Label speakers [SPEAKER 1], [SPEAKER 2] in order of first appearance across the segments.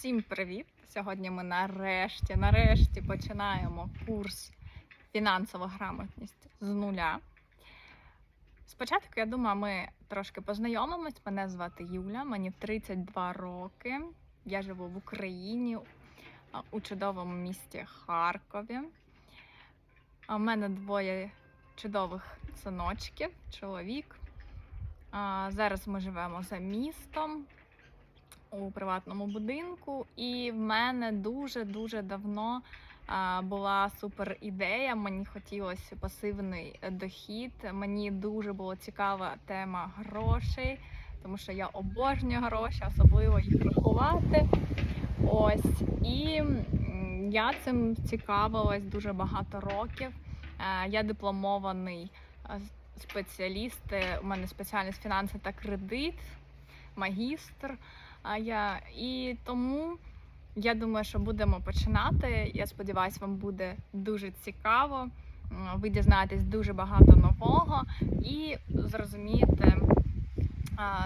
[SPEAKER 1] Всім привіт! Сьогодні ми нарешті, нарешті починаємо курс фінансова грамотність з нуля. Спочатку, я думаю, ми трошки познайомимось. Мене звати Юля, мені 32 роки. Я живу в Україні у чудовому місті Харкові. У мене двоє чудових синочків, чоловік. Зараз ми живемо за містом у приватному будинку, і в мене дуже дуже давно була супер ідея. Мені хотілося пасивний дохід. Мені дуже була цікава тема грошей, тому що я обожнюю гроші, особливо їх рахувати. Ось і я цим цікавилась дуже багато років. Я дипломований спеціаліст. е, У мене спеціальність фінанси та кредит, магістр. А я і тому я думаю, що будемо починати. Я сподіваюся, вам буде дуже цікаво. Ви дізнаєтесь дуже багато нового і зрозумієте,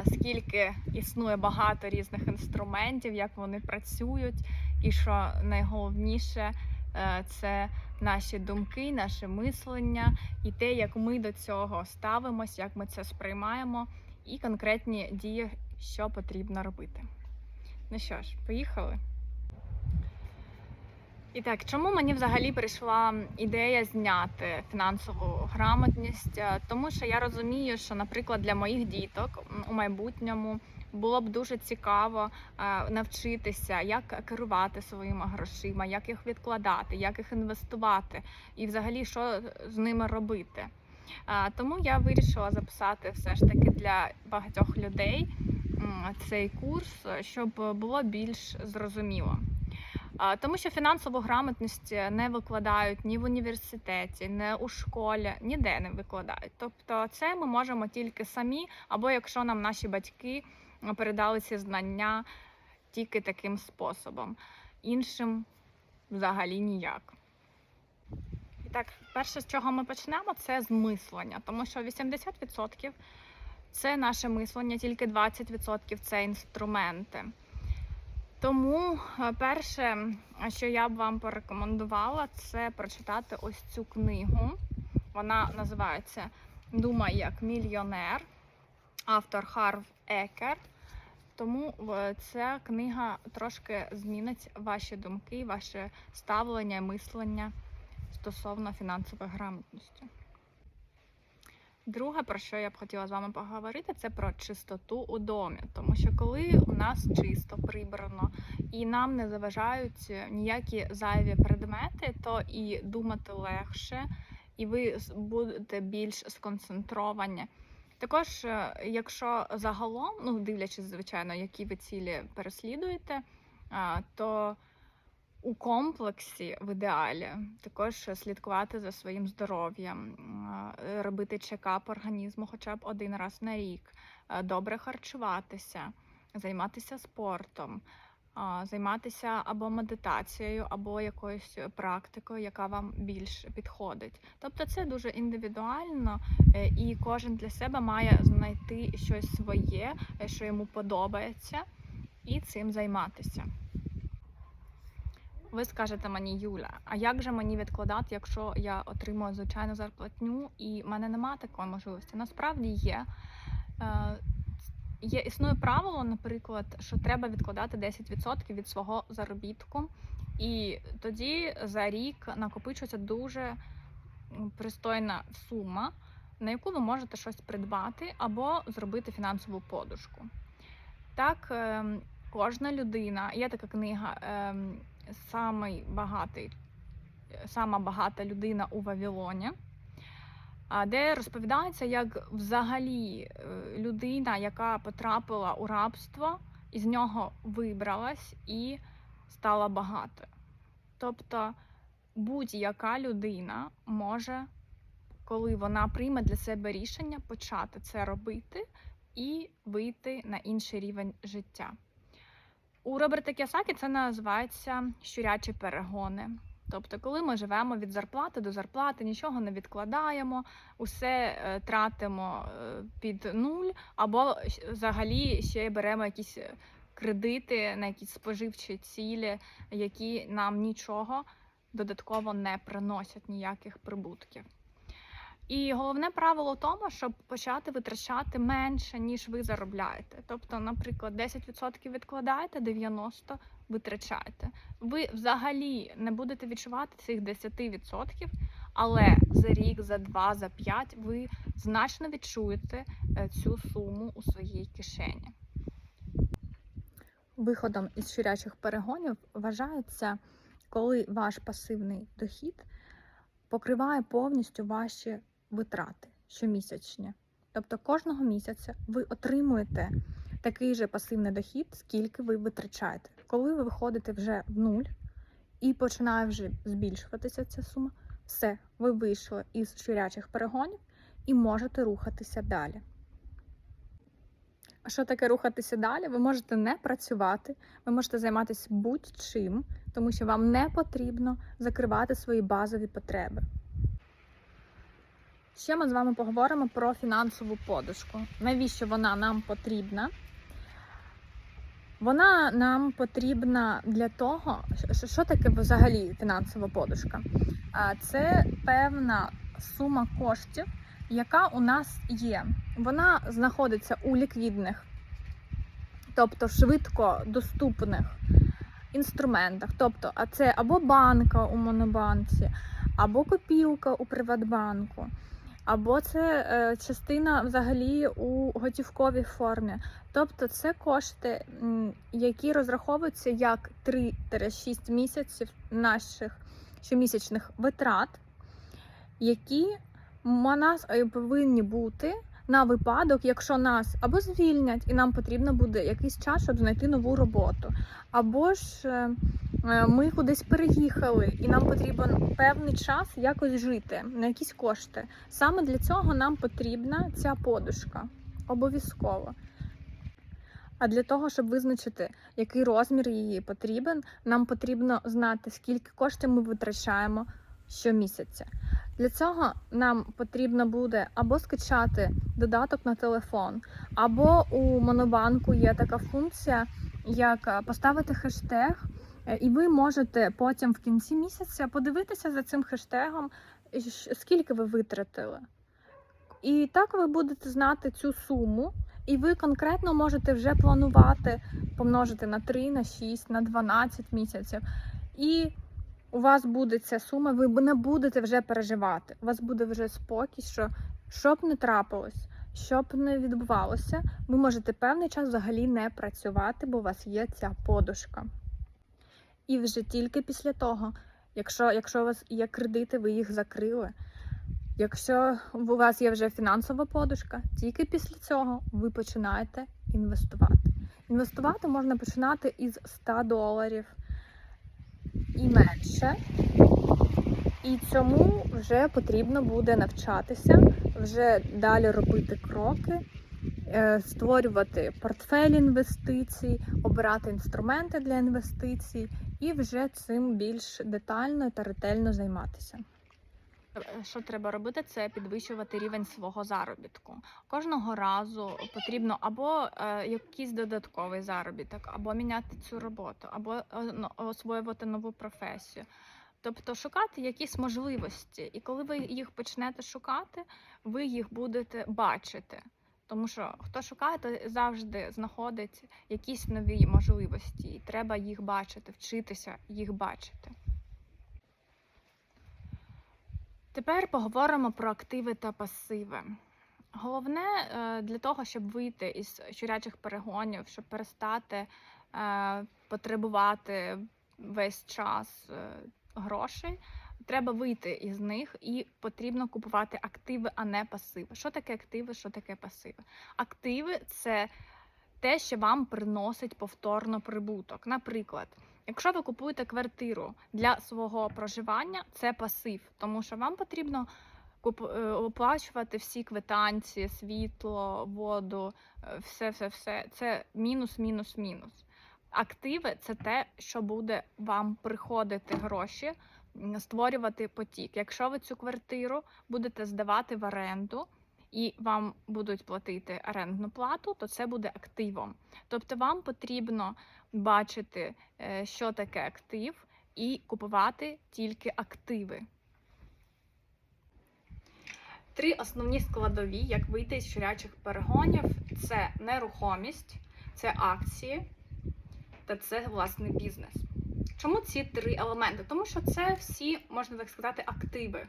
[SPEAKER 1] скільки існує багато різних інструментів, як вони працюють, і що найголовніше е, це наші думки, наше мислення і те, як ми до цього ставимось, як ми це сприймаємо, і конкретні дії, що потрібно робити. Ну що ж, поїхали. І так, чому мені взагалі прийшла ідея зняти фінансову грамотність? Е, Тому що я розумію, що, наприклад, для моїх діток у майбутньому було б дуже цікаво е, навчитися, як керувати своїми грошима, як їх відкладати, як їх інвестувати, і взагалі що з ними робити. Е, Тому я вирішила записати все ж таки для багатьох людей цей курс, щоб було більш зрозуміло. Тому що фінансову грамотність не викладають ні в університеті, ні у школі, ніде не викладають. Тобто, це ми можемо тільки самі, або якщо нам наші батьки передали ці знання тільки таким способом, іншим взагалі ніяк. І так, перше, з чого ми почнемо, це з мислення, тому що 80% це наше мислення, тільки 20% це інструменти. Тому е, перше, що я б вам порекомендувала, це прочитати ось цю книгу. Вона називається Думай як мільйонер, автор Харв Екер. Тому ця книга трошки змінить ваші думки, ваше ставлення, мислення стосовно фінансової грамотності. Друге, про що я б хотіла з вами поговорити, це про чистоту у домі. Тому що коли у нас чисто прибрано і нам не заважають ніякі зайві предмети, то і думати легше, і ви будете більш сконцентровані. Також, е, якщо загалом, ну дивлячись, звичайно, які ви цілі переслідуєте, то у комплексі в ідеалі також слідкувати за своїм здоров'ям, робити чекап організму хоча б один раз на рік, добре харчуватися, займатися спортом, займатися або медитацією, або якоюсь практикою, яка вам більш підходить. Тобто це дуже індивідуально, е, і кожен для себе має знайти щось своє, е, що йому подобається, і цим займатися. Ви скажете мені, Юля, а як же мені відкладати, якщо я отримую звичайну зарплатню і в мене немає такої можливості? Насправді є. Е, Є існує правило, наприклад, що треба відкладати 10% від свого заробітку, і тоді за рік накопичується дуже пристойна сума, на яку ви можете щось придбати або зробити фінансову подушку. Так, ем, кожна людина, є така книга ем, самий багатий, сама багата людина у Вавилоні, де розповідається, як взагалі е, людина, яка потрапила у рабство, із нього вибралась і стала багатою. Тобто будь-яка людина може, коли вона прийме для себе рішення, почати це робити і вийти на інший рівень життя. У Роберта Кіосакі це називається щурячі перегони. Тобто, коли ми живемо від зарплати до зарплати, нічого не відкладаємо, усе е, тратимо е, під нуль, або взагалі ще беремо якісь е, кредити на якісь споживчі цілі, які нам нічого додатково не приносять ніяких прибутків. І головне правило в тому, щоб почати витрачати менше, ніж ви заробляєте. Тобто, наприклад, 10% відкладаєте, 90% витрачаєте. Ви взагалі не будете відчувати цих 10%, але за рік, за два, за п'ять ви значно відчуєте е, цю суму у своїй кишені. Виходом із щурячих перегонів вважається, коли ваш пасивний дохід покриває повністю ваші витрати щомісячні. Тобто кожного місяця ви отримуєте такий же пасивний дохід, скільки ви витрачаєте. Коли ви виходите вже в нуль і починає вже збільшуватися ця сума, все, ви вийшли із щурячих перегонів і можете рухатися далі. А що таке рухатися далі? Ви можете не працювати, ви можете займатися будь-чим, тому що вам не потрібно закривати свої базові потреби. Ще ми з вами поговоримо про фінансову подушку. Навіщо вона нам потрібна? Вона нам потрібна для того, що, таке взагалі фінансова подушка? Це певна сума коштів, яка у нас є. Вона знаходиться у ліквідних, тобто швидко доступних інструментах. Тобто, а це або банка у монобанці, або копілка у Приватбанку, або це е, частина взагалі у готівковій формі. Тобто це кошти, які розраховуються як 3-6 місяців наших щомісячних витрат, які у нас е, повинні бути на випадок, якщо нас або звільнять, і нам потрібно буде якийсь час, щоб знайти нову роботу, або ж е, е, ми кудись переїхали, і нам потрібен певний час якось жити на якісь кошти. Саме для цього нам потрібна ця подушка. Обов'язково. А для того, щоб визначити, який розмір її потрібен, нам потрібно знати, скільки коштів ми витрачаємо щомісяця. Для цього нам потрібно буде або скачати додаток на телефон, або у Монобанку є така функція, як е, поставити хештег, е, і ви можете потім в кінці місяця подивитися за цим хештегом, скільки ви витратили. І так ви будете знати цю суму, і ви конкретно можете вже планувати помножити на 3, на 6, на 12 місяців. І у вас буде ця сума, ви не будете вже переживати. У вас буде вже спокій, що що б не трапилось, що б не відбувалося, ви можете певний час взагалі не працювати, бо у вас є ця подушка. І вже тільки після того, якщо, якщо у вас є кредити, ви їх закрили. Якщо у вас є вже фінансова подушка, тільки після цього ви починаєте інвестувати. Інвестувати можна починати із 100 доларів і менше. І цьому вже потрібно буде навчатися, вже далі робити кроки, е, створювати портфель інвестицій, обирати інструменти для інвестицій і вже цим більш детально та ретельно займатися. Що треба робити, це підвищувати рівень свого заробітку. Кожного разу потрібно або е, якийсь додатковий заробіток, або міняти цю роботу, або е, освоювати нову професію. Тобто шукати якісь можливості, і коли ви їх почнете шукати, ви їх будете бачити. Тому що хто шукає, то завжди знаходить якісь нові можливості, і треба їх бачити, вчитися їх бачити. Тепер поговоримо про активи та пасиви. Головне е, для того, щоб вийти із щурячих перегонів, щоб перестати е, потребувати весь час е, грошей, треба вийти із них і потрібно купувати активи, а не пасиви. Що таке активи, що таке пасиви? Активи це те, що вам приносить повторно прибуток. Наприклад, якщо ви купуєте квартиру для свого проживання, це пасив, тому що вам потрібно е, оплачувати всі квитанції, світло, воду, е, все, все, все. Це мінус, мінус, мінус. Активи це те, що буде вам приходити гроші, створювати потік. Якщо ви цю квартиру будете здавати в оренду і вам будуть платити орендну плату, то це буде активом. Тобто вам потрібно бачити, е, що таке актив, і купувати тільки активи. Три основні складові, як вийти з щурячих перегонів: це нерухомість, це акції та це власний бізнес. Чому ці три елементи? Тому що це всі, можна так сказати, активи.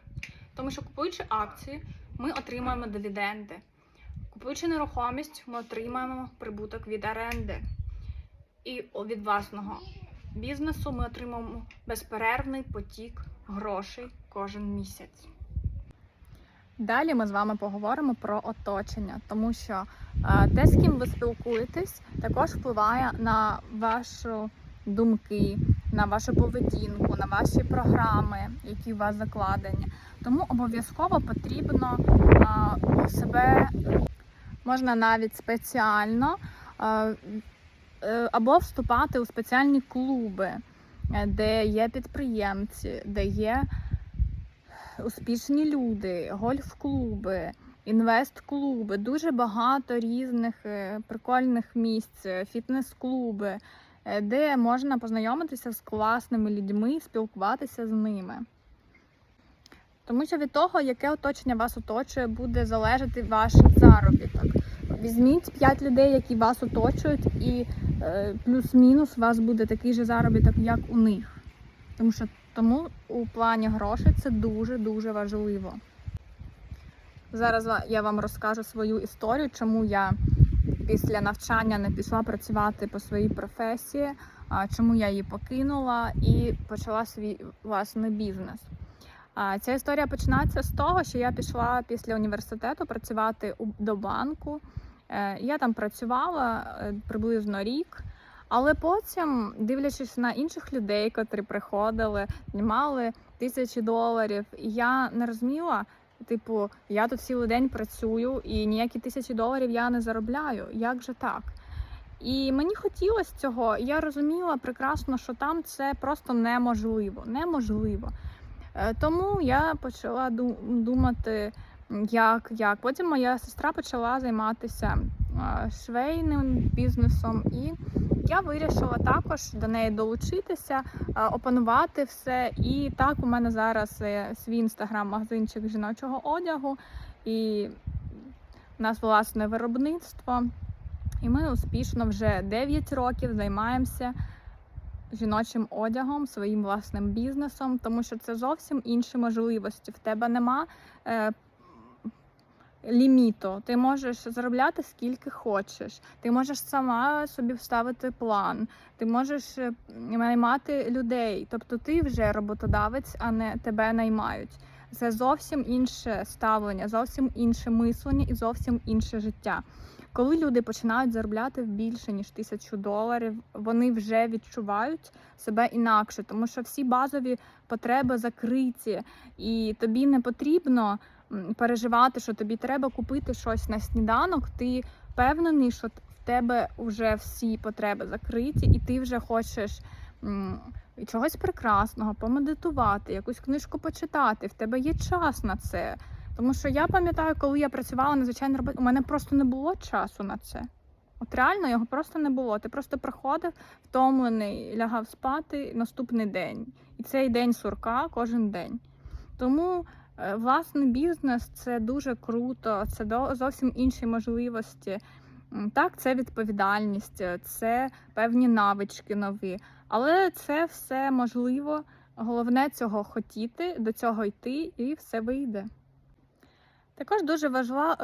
[SPEAKER 1] Тому що купуючи акції, ми отримаємо дивіденди. Купуючи нерухомість, ми отримаємо прибуток від оренди. І від власного бізнесу ми отримаємо безперервний потік грошей кожен місяць. Далі ми з вами поговоримо про оточення, тому що е, те, з ким ви спілкуєтесь, також впливає на вашу думки, на вашу поведінку, на ваші програми, які у вас закладені. Тому обов'язково потрібно е, себе можна навіть спеціально е, е, або вступати у спеціальні клуби, е, де є підприємці, де є успішні люди, гольф-клуби, інвест-клуби, дуже багато різних е, прикольних місць, фітнес-клуби, де можна познайомитися з класними людьми, спілкуватися з ними. Тому що від того, яке оточення вас оточує, буде залежати ваш заробіток. Візьміть 5 людей, які вас оточують, і е, плюс-мінус у вас буде такий же заробіток, як у них. Тому що тому у плані грошей це дуже-дуже важливо. Зараз я вам розкажу свою історію, чому я після навчання не пішла працювати по своїй професії, чому я її покинула і почала свій власний бізнес. Ця історія починається з того, що я пішла після університету працювати до банку. Е, Я там працювала е, приблизно рік. Але потім, дивлячись на інших людей, котрі приходили, знімали тисячі доларів, я не розуміла, типу, я тут цілий день працюю і ніякі тисячі доларів я не заробляю. Як же так? І мені хотілося цього. Я розуміла прекрасно, що там це просто неможливо. Неможливо. Е, Тому я почала думати, як, як. Потім моя сестра почала займатися швейним бізнесом, і я вирішила також до неї долучитися, е, опанувати все. І так у мене зараз е, свій інстаграм-магазинчик жіночого одягу, і у нас власне виробництво. І ми успішно вже 9 років займаємося жіночим одягом, своїм власним бізнесом, тому що це зовсім інші можливості. В тебе нема е, ліміту. Ти можеш заробляти скільки хочеш. Ти можеш сама собі вставити план. Ти можеш е, наймати людей. Тобто ти вже роботодавець, а не тебе наймають. Це зовсім інше ставлення, зовсім інше мислення і зовсім інше життя. Коли люди починають заробляти більше ніж тисячу доларів, вони вже відчувають себе інакше, тому що всі базові потреби закриті, і тобі не потрібно переживати, що тобі треба купити щось на сніданок. Ти впевнений, що в тебе вже всі потреби закриті, і ти вже хочеш чогось прекрасного, помедитувати, якусь книжку почитати. В тебе є час на це. Тому що я пам'ятаю, коли я працювала на звичайній роботі, у мене просто не було часу на це. От реально його просто не було. Ти просто приходив, втомлений, лягав спати наступний день. І цей день сурка кожен день. Тому власний бізнес це дуже круто, це зовсім інші можливості. Так, це відповідальність, е, це певні навички нові. Але це все можливо. Головне цього хотіти, до цього йти, і все вийде. Також дуже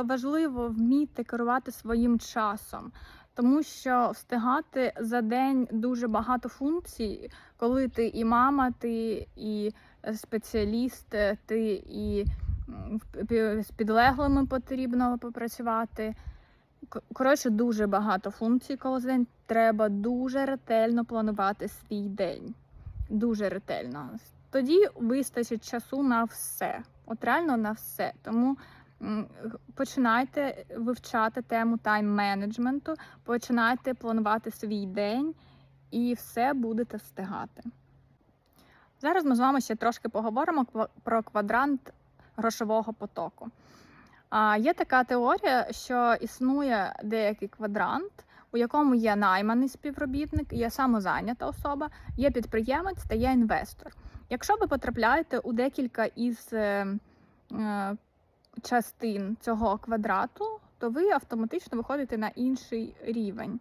[SPEAKER 1] важливо вміти керувати своїм часом, тому що встигати за день дуже багато функцій, коли ти і мама, ти і е, спеціаліст, е, ти і з підлеглими потрібно попрацювати. Коротше, дуже багато функцій коли за день. Треба дуже ретельно планувати свій день. Дуже ретельно. Тоді вистачить часу на все. От реально на все. Тому починайте вивчати тему тайм-менеджменту, починайте планувати свій день і все будете встигати. Зараз ми з вами ще трошки поговоримо про квадрант грошового потоку. А є така теорія, що існує деякий квадрант, у якому є найманий співробітник, є самозайнята особа, є підприємець та є інвестор. Якщо ви потрапляєте у декілька із е, е, частин цього квадрату, то ви автоматично виходите на інший рівень.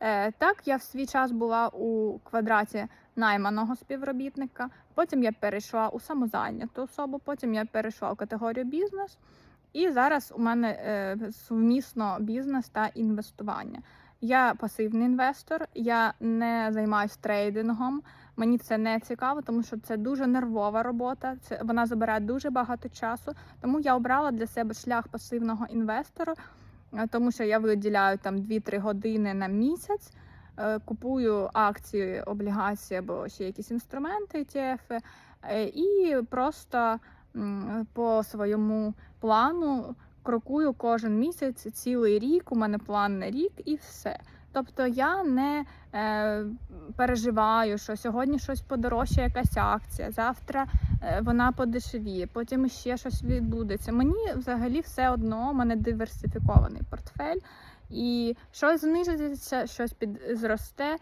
[SPEAKER 1] Е, так, я в свій час була у квадраті найманого співробітника, потім я перейшла у самозайняту особу, потім я перейшла у категорію бізнес, і зараз у мене е, сумісно бізнес та інвестування. Я пасивний інвестор, я не займаюся трейдингом. Мені це не цікаво, тому що це дуже нервова робота. Це вона забирає дуже багато часу. Тому я обрала для себе шлях пасивного інвестора, е, тому що я виділяю там 2-3 години на місяць, е, купую акції, облігації або ще якісь інструменти, ETF, е, і просто по своєму плану крокую кожен місяць цілий рік. У мене план на рік і все. Тобто я не е, переживаю, що сьогодні щось подорожчає, якась акція, завтра е, вона подешевіє, потім ще щось відбудеться. Мені взагалі все одно, у мене диверсифікований портфель, і щось знизиться, щось під зросте,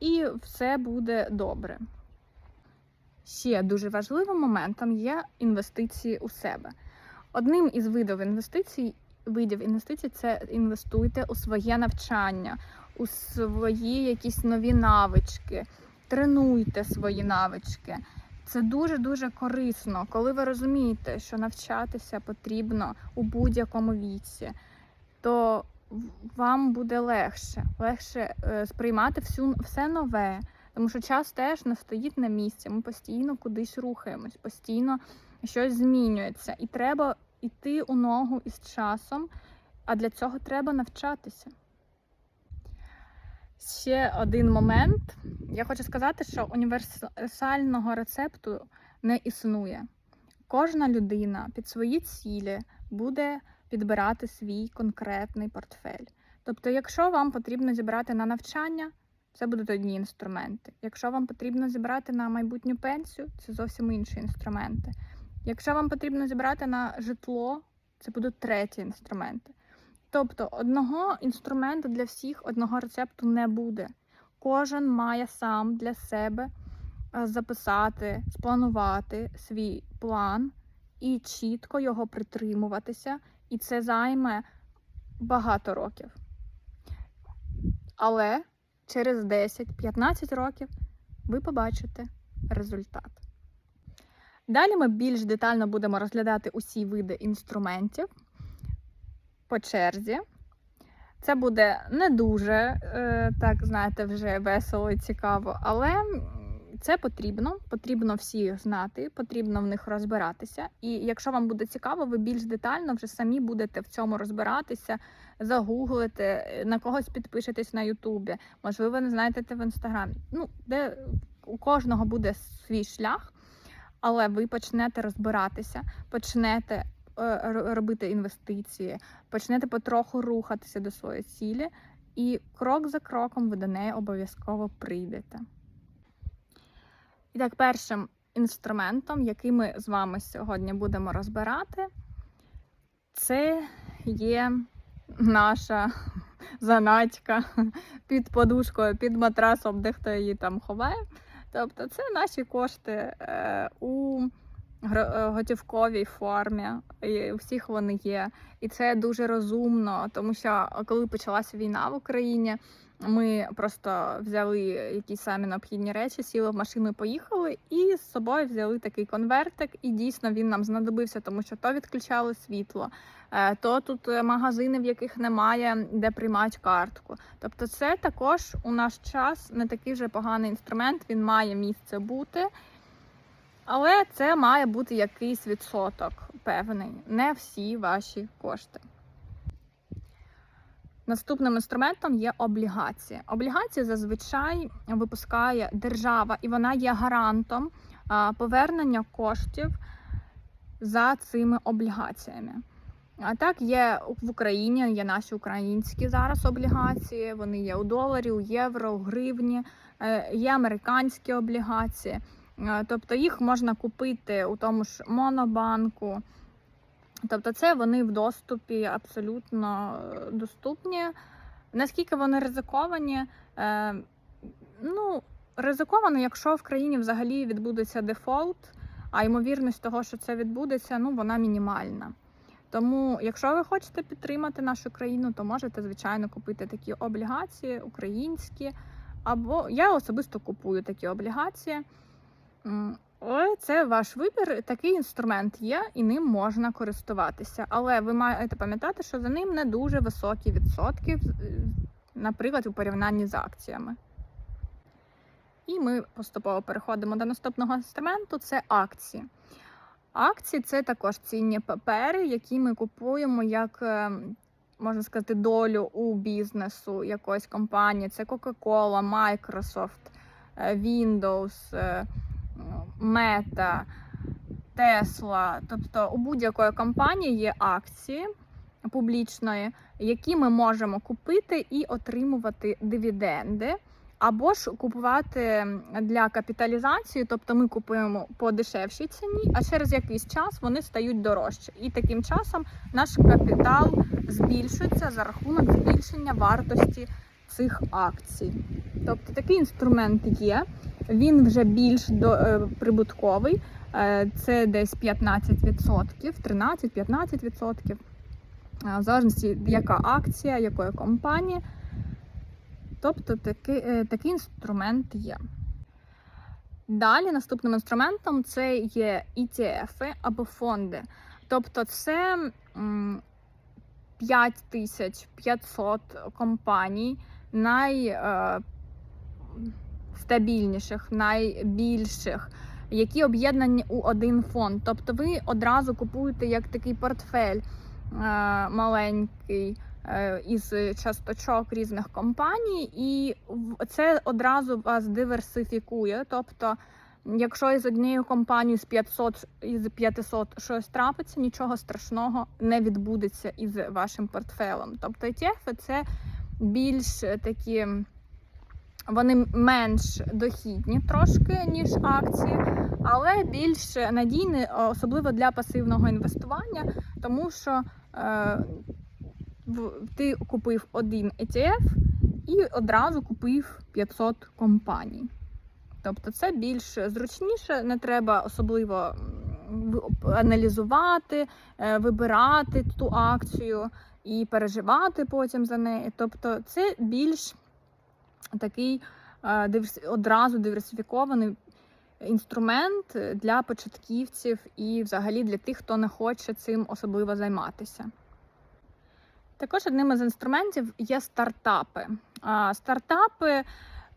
[SPEAKER 1] і все буде добре. Ще дуже важливим моментом є інвестиції у себе. Одним із видів інвестицій, видів інвестицій це інвестуйте у своє навчання, у свої якісь нові навички, тренуйте свої навички. Це дуже дуже корисно, коли ви розумієте, що навчатися потрібно у будь-якому віці, то вам буде легше, легше е, сприймати всю все нове. Тому що час теж не стоїть на місці. Ми постійно кудись рухаємось, постійно щось змінюється, і треба йти у ногу із часом. А для цього треба навчатися. Ще один момент. Я хочу сказати, що універсального рецепту не існує. Кожна людина під свої цілі буде підбирати свій конкретний портфель. Тобто, якщо вам потрібно зібрати на навчання, це будуть одні інструменти. Якщо вам потрібно зібрати на майбутню пенсію, це зовсім інші інструменти. Якщо вам потрібно зібрати на житло, це будуть треті інструменти. Тобто одного інструменту для всіх, одного рецепту не буде. Кожен має сам для себе е, записати, спланувати свій план і чітко його притримуватися, і це займе багато років. Але через 10-15 років ви побачите результат. Далі ми більш детально будемо розглядати усі види інструментів по черзі. Це буде не дуже, е, так знаєте, вже весело і цікаво, але це потрібно. Потрібно всіх знати, потрібно в них розбиратися. І якщо вам буде цікаво, ви більш детально вже самі будете в цьому розбиратися, загуглите, е, на когось підпишетесь на Ютубі, можливо, не знайдете в інстаграмі. Ну, де у кожного буде свій шлях, але ви почнете розбиратися, почнете робити інвестиції, почнете потроху рухатися до своєї цілі, і крок за кроком ви до неї обов'язково прийдете. І так, першим інструментом, який ми з вами сьогодні будемо розбирати, це є наша занатька під подушкою, під матрасом, де хто її там ховає. Тобто, це наші кошти е, у е, готівковій формі. І у всіх вони є. І це дуже розумно, тому що коли почалася війна в Україні, ми просто взяли якісь самі необхідні речі, сіли в машину, поїхали, і з собою взяли такий конвертик. І дійсно він нам знадобився, тому що то відключали світло, е, то тут е, магазини, в яких немає де приймати картку. Тобто, це також у наш час не такий вже поганий інструмент. Він має місце бути. Але це має бути якийсь відсоток певний, не всі ваші кошти. Наступним інструментом є облігації. Облігації зазвичай випускає держава, і вона є гарантом повернення коштів за цими облігаціями. А так є в Україні, є наші українські зараз облігації. Вони є у доларі, у євро, у гривні, е, є американські облігації. Е, Тобто їх можна купити у тому ж Монобанку Тобто, це вони в доступі абсолютно е, доступні. Наскільки вони ризиковані? Е, ну, ризиковано, якщо в країні взагалі відбудеться дефолт, а ймовірність того, що це відбудеться, ну вона мінімальна. Тому, якщо ви хочете підтримати нашу країну, то можете, звичайно, купити такі облігації українські. Або я особисто купую такі облігації. Це ваш вибір. Такий інструмент є, і ним можна користуватися. Але ви маєте пам'ятати, що за ним не дуже високі відсотки, е, наприклад, у порівнянні з акціями. І ми поступово переходимо до наступного інструменту це акції. Акції це також цінні папери, які ми купуємо як, е, можна сказати, долю у бізнесу якоїсь компанії. Це Coca-Cola, Microsoft, е, Windows, Meta, Tesla. Тобто у будь-якої компанії є акції публічної, які ми можемо купити і отримувати дивіденди. Або ж купувати для капіталізації, тобто ми купуємо по дешевшій ціні, а через якийсь час вони стають дорожче. І таким часом наш капітал збільшується за рахунок збільшення вартості цих акцій. Тобто такий інструмент є, він вже більш до, е, прибутковий, е, це десь 15%, 13-15%, е, в залежності яка акція, якої компанії. Тобто такий, такий інструмент є. Далі наступним інструментом це є ETF або фонди. Тобто це 5500 компаній найстабільніших, найбільших, які об'єднані у один фонд. Тобто ви одразу купуєте як такий портфель е, маленький е, із часточок різних компаній, і це одразу вас диверсифікує. Тобто, якщо із однією компанією з 500 із 500 щось трапиться, нічого страшного не відбудеться із вашим портфелем. Тобто ETF – це більш такі. Вони менш дохідні трошки, ніж акції, але більш надійні, особливо для пасивного інвестування, тому що е, ти купив один ETF і одразу купив 500 компаній. Тобто це більш зручніше, не треба особливо аналізувати, е, вибирати ту акцію і переживати потім за неї. Тобто це більш такий е, одразу диверсифікований інструмент для початківців і взагалі для тих, хто не хоче цим особливо займатися. Також одним із інструментів є стартапи. Стартапи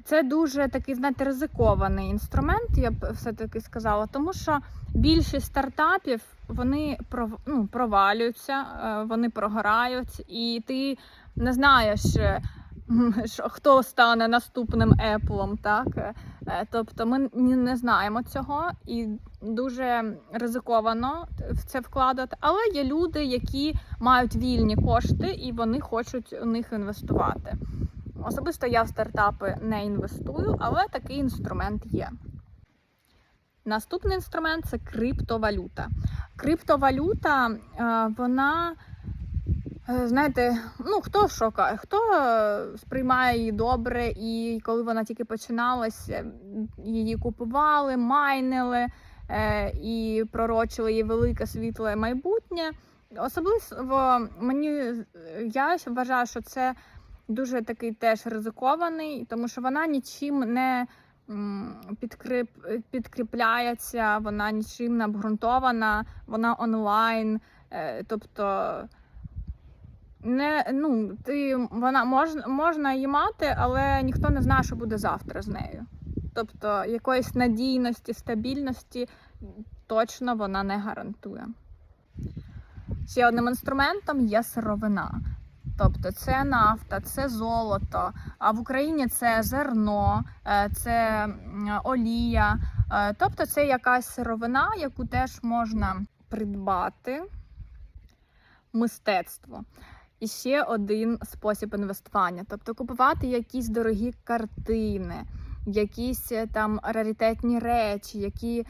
[SPEAKER 1] це дуже такий, знаєте, ризикований інструмент, я б все-таки сказала, тому що більшість стартапів вони ну, провалюються, е, вони прогорають, і ти не знаєш, е, хто стане наступним Apple, так? Е, Тобто ми не знаємо цього і дуже ризиковано в це вкладати. Але є люди, які мають вільні кошти і вони хочуть у них інвестувати. Особисто я в стартапи не інвестую, але такий інструмент є. Наступний інструмент це криптовалюта. Криптовалюта, е, вона, е, знаєте, ну хто шукає, хто сприймає її добре, і коли вона тільки починалась, е, її купували, майнили і пророчили їй велике світле майбутнє. Особливо мені я вважаю, що це дуже такий теж ризикований, тому що вона нічим не підкріп, підкріпляється, вона нічим не обґрунтована, вона онлайн. е, Тобто не, ну, ти, вона можна, можна її мати, але ніхто не знає, що буде завтра з нею. Тобто якоїсь надійності, стабільності точно вона не гарантує. Ще одним інструментом є сировина. Тобто це нафта, це золото. А в Україні це зерно, е, це олія. Е, Тобто це якась сировина, яку теж можна придбати. Мистецтво. І ще один спосіб інвестування. Тобто купувати якісь дорогі картини, якісь е, там раритетні речі, які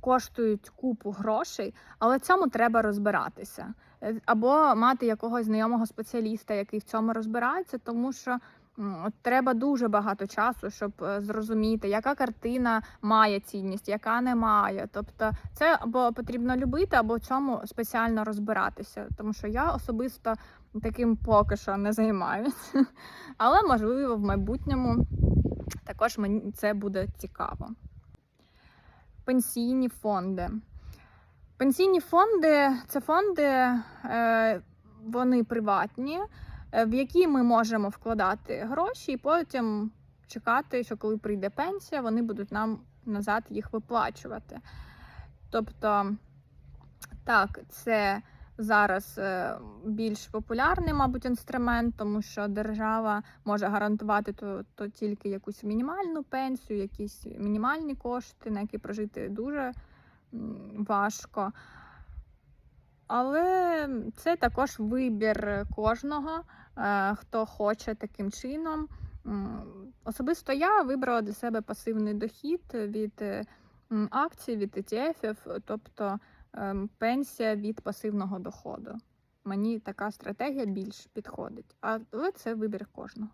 [SPEAKER 1] коштують купу грошей, але цьому треба розбиратися. Е, Або мати якогось знайомого спеціаліста, який в цьому розбирається, тому що от треба дуже багато часу, щоб е, зрозуміти, яка картина має цінність, яка не має. Тобто, це або потрібно любити, або в цьому спеціально розбиратися. Тому що я особисто таким поки що не займаюся. Але можливо в майбутньому також мені це буде цікаво. Пенсійні фонди. Пенсійні фонди це фонди, е, вони приватні, е, в які ми можемо вкладати гроші і потім чекати, що коли прийде пенсія, вони будуть нам назад їх виплачувати. Тобто, так, це зараз е, більш популярний, мабуть, інструмент, тому що держава може гарантувати то, то тільки якусь мінімальну пенсію, якісь мінімальні кошти, на які прожити дуже важко. Але це також вибір кожного, е, хто хоче таким чином. Особисто я вибрала для себе пасивний дохід від е, акцій, від ETF, тобто ем, пенсія від пасивного доходу. Мені така стратегія більш підходить, але це вибір кожного.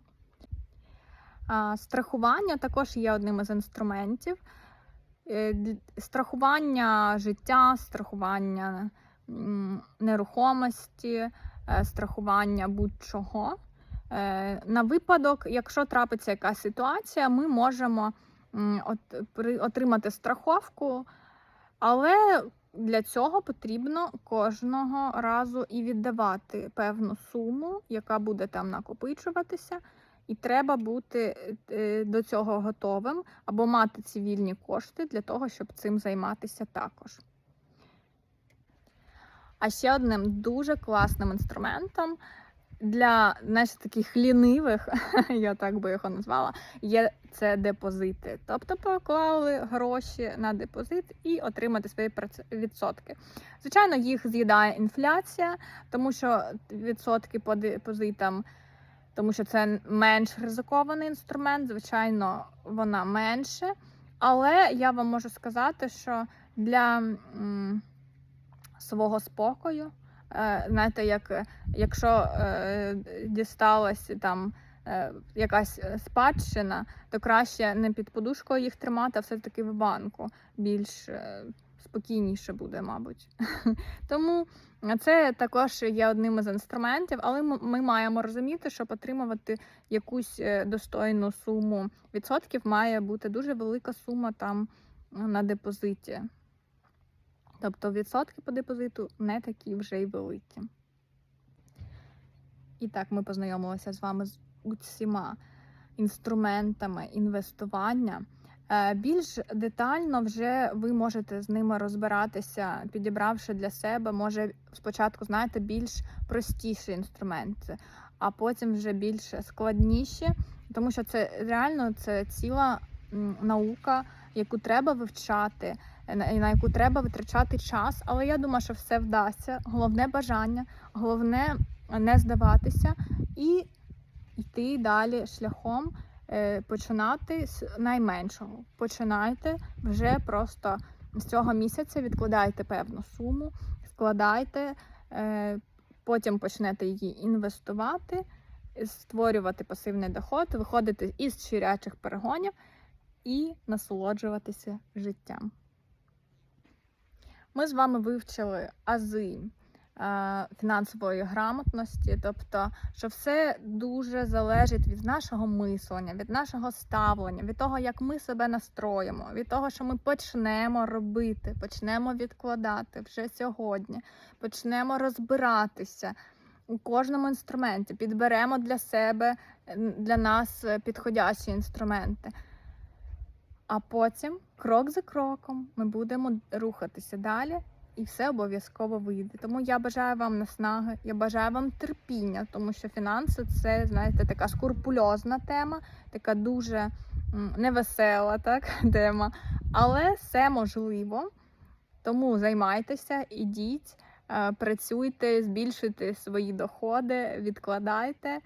[SPEAKER 1] Страхування також є одним із інструментів. Е, Страхування життя, страхування нерухомості, е, страхування будь-чого. Е, На випадок, якщо трапиться якась ситуація, ми можемо отримати страховку, але для цього потрібно кожного разу і віддавати певну суму, яка буде там накопичуватися, і треба бути е, до цього готовим або мати цивільні кошти для того, щоб цим займатися також. А ще одним дуже класним інструментом для знаєш, таких лінивих, я так би його назвала, є це депозити. Тобто поклали гроші на депозит і отримати свої відсотки. Звичайно, їх з'їдає інфляція, тому що відсотки по депозитам, тому що це менш ризикований інструмент, звичайно, вона менше. Але я вам можу сказати, що для м, свого спокою, е, знаєте, як якщо е, дісталась там е, якась спадщина, то краще не під подушкою їх тримати, а все-таки в банку. Більш е, спокійніше буде, мабуть. Тому це також є одним із інструментів, але ми маємо розуміти, щоб отримувати якусь е, достойну суму відсотків, має бути дуже велика сума там е, на депозиті. Тобто відсотки по депозиту не такі вже й великі. І так, ми познайомилися з вами з усіма інструментами інвестування. Е, Більш детально вже ви можете з ними розбиратися, підібравши для себе, може спочатку, знаєте, більш простіші інструменти, а потім вже більш складніші, тому що це реально це ціла наука, яку треба вивчати, е, на на яку треба витрачати час. Але я думаю, що все вдасться. Головне бажання, головне не здаватися і йти далі шляхом. Е, Починати з найменшого. Починайте вже просто з цього місяця, відкладайте певну суму, складайте, е, потім почнете її інвестувати, створювати пасивний доход, виходити із щирячих перегонів і насолоджуватися життям. Ми з вами вивчили ази фінансової грамотності, тобто, що все дуже залежить від нашого мислення, від нашого ставлення, від того, як ми себе настроїмо, від того, що ми почнемо робити, почнемо відкладати вже сьогодні, почнемо розбиратися у кожному інструменті, підберемо для себе, е, для нас е, підходящі інструменти. А потім, крок за кроком, ми будемо рухатися далі, і все обов'язково вийде. Тому я бажаю вам наснаги, я бажаю вам терпіння, тому що фінанси це, знаєте, така скрупульозна тема, така дуже невесела так, тема. Але все можливо. Тому займайтеся, ідіть, е, працюйте, збільшуйте свої доходи, відкладайте.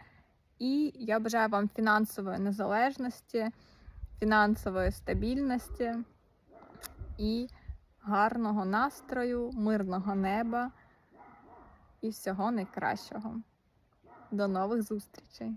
[SPEAKER 1] І я бажаю вам фінансової незалежності, фінансової стабільності і гарного настрою, мирного неба і всього найкращого. До нових зустрічей!